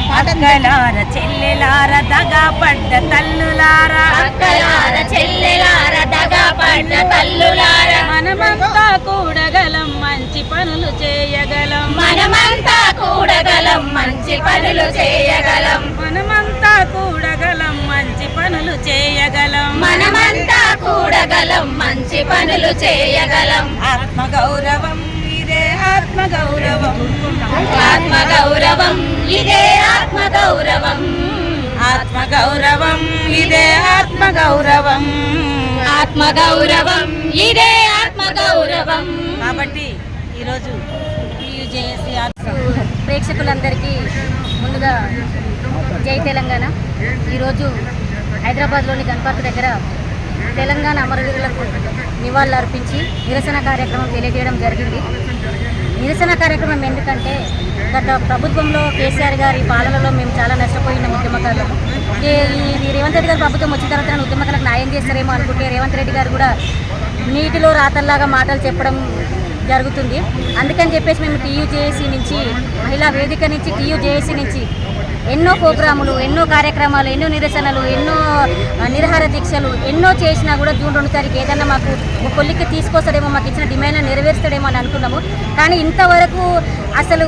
అక్కలార చెల్లెలార దగా పడ్డ తల్లులారా. అక్కలార చెల్లెలార దగా పడ్డ తల్లులార. మనమంతా కూడగలం మంచి పనులు చేయగలం. మనమంతా కూడగలం మంచి పనులు చేయగలం. మనమంతా కూడగలం మంచి పనులు చేయగలం. మనమంతా కూడగలం మంచి పనులు చేయగలం. ఆత్మ గౌరవం ఇదే ఆత్మ గౌరవం ఆత్మ గౌరవం ఇదే. ఆత్మ గౌరవం ఇదే ఆత్మ గౌరవం కాబట్టి ఈరోజు ప్రేక్షకులందరికీ ముందుగా జై తెలంగాణ. ఈరోజు హైదరాబాద్లోని గణపతి దగ్గర తెలంగాణ అమరవీరులకు నివాళులు అర్పించి నిరసన కార్యక్రమం తెలియజేయడం జరిగింది. నిరసన కార్యక్రమం ఎందుకంటే గత ప్రభుత్వంలో కేసీఆర్ గారి పాలనలో మేము చాలా నష్టపోయిన ఉద్యమకారులు. ఈ- రేవంత్ రెడ్డి గారు ప్రభుత్వం వచ్చిన తర్వాత ఉద్యమకారులకు న్యాయం చేస్తారేమో అనుకుంటే రేవంత్ రెడ్డి గారు కూడా నీటిలో రాతల్లాగా మాటలు చెప్పడం జరుగుతుంది. అందుకని చెప్పేసి మేము టీయూజేఏసీ నుంచి మహిళా వేదిక నుంచి టీయూజేఏసీ నుంచి ఎన్నో ప్రోగ్రాములు ఎన్నో కార్యక్రమాలు ఎన్నో నిరసనలు ఎన్నో నిరహార దీక్షలు ఎన్నో చేసినా కూడా జూన్ రెండు తారీఖు ఏదన్నా మాకు కొల్లికి తీసుకొస్తాడేమో మాకు ఇచ్చిన డిమాండ్ నెరవేరుస్తాడేమో అని అనుకున్నాము. కానీ ఇంతవరకు అసలు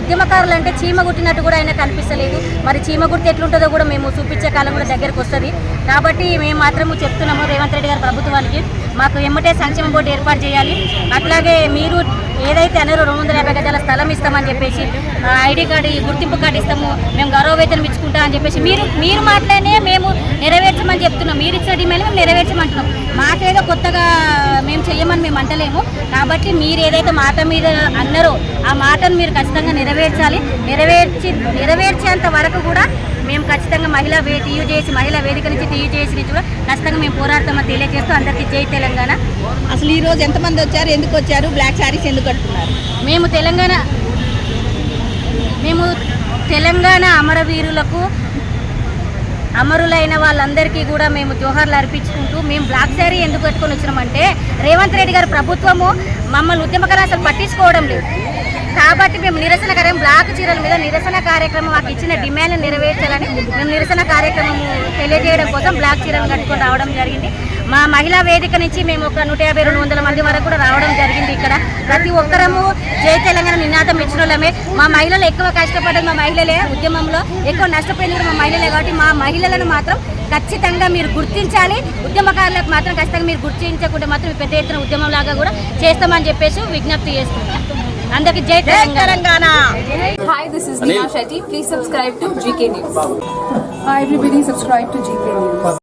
ఉద్యమకారులు అంటే చీమ గుట్టినట్టు కూడా ఆయన కనిపిస్తలేదు మరి చీమ గుర్తు ఎట్లుంటుందో కూడా మేము చూపించే కాలం కూడా దగ్గరకు వస్తుంది. కాబట్టి మేము మాత్రము చెప్తున్నాము రేవంత్ రెడ్డి గారి ప్రభుత్వానికి మాకు ఎమ్మటే సంక్షేమ బోర్డు ఏర్పాటు చేయాలి. అట్లాగే మీరు ఏదైతే అన్నారో రెండు వందల యాభై గజాల స్థలం ఇస్తామని చెప్పేసి ఐడి కార్డు గుర్తింపు కార్డు ఇస్తాము. మేము గౌరవ వేతనం ఇచ్చుకుంటాం అని చెప్పేసి మీరు మీరు మాట్లాడే మేము నెరవేర్చమని చెప్తున్నాం. మీరు ఇచ్చిన డిమాండ్ మేము నెరవేర్చమంటున్నాం. మాకేదో కొత్తగా మేము చెయ్యమని మేము అంటలేము. కాబట్టి మీరు ఏదైతే మాట మీద అన్నారో ఆ మాటను మీరు ఖచ్చితంగా నెరవేర్చాలి. నెరవేర్చి నెరవేర్చేంత వరకు కూడా మేము ఖచ్చితంగా మహిళా వే టీయూ చేసి మహిళా వేదిక నుంచి టీయూ చేసి నుంచి కూడా ఖచ్చితంగా మేము పోరాడతామని తెలియజేస్తూ అందరికీ జై తెలంగాణ. అసలు ఈ రోజు ఎంతమంది వచ్చారు? ఎందుకు వచ్చారు? బ్లాక్ శారీస్ ఎందుకు కట్టుకున్నారు మేము తెలంగాణ మేము తెలంగాణ అమరవీరులకు అమరులైన వాళ్ళందరికీ కూడా మేము జోహార్లు అర్పించుకుంటూ మేము బ్లాక్ శారీ ఎందుకు పెట్టుకొని వచ్చినామంటే రేవంత్ రెడ్డి గారు ప్రభుత్వము మమ్మల్ని ఉద్యమకాలు అసలు పట్టించుకోవడం లేదు. కాబట్టి మేము నిరసన కార్యం బ్లాక్ చీరల మీద నిరసన కార్యక్రమం మాకు ఇచ్చిన డిమాండ్ నెరవేర్చాలని మేము నిరసన కార్యక్రమం తెలియజేయడం కోసం బ్లాక్ చీరలు కట్టుకొని రావడం జరిగింది. మా మహిళా వేదిక నుంచి మేము ఒక నూట యాభై రెండు వందల మంది వరకు కూడా రావడం జరిగింది ఇక్కడ. ప్రతి ఒక్కరము జై తెలంగాణ నినాదం ఇచ్చిన వాళ్ళమే. మా మహిళలు ఎక్కువ కష్టపడ్డది మా మహిళలే ఉద్యమంలో ఎక్కువ నష్టపోయింది కూడా మా మహిళలే కాబట్టి మా మహిళలను మాత్రం ఖచ్చితంగా మీరు గుర్తించాలి. ఉద్యమకారులకు మాత్రం ఖచ్చితంగా మీరు గుర్తించకుండా మాత్రం పెద్ద ఎత్తున ఉద్యమం లాగా కూడా చేస్తామని చెప్పేసి విజ్ఞప్తి చేస్తున్నాం. అందరికి Jai Telangana this is Neha Shetty. Please subscribe to GK News. Hi everybody, subscribe to GK News.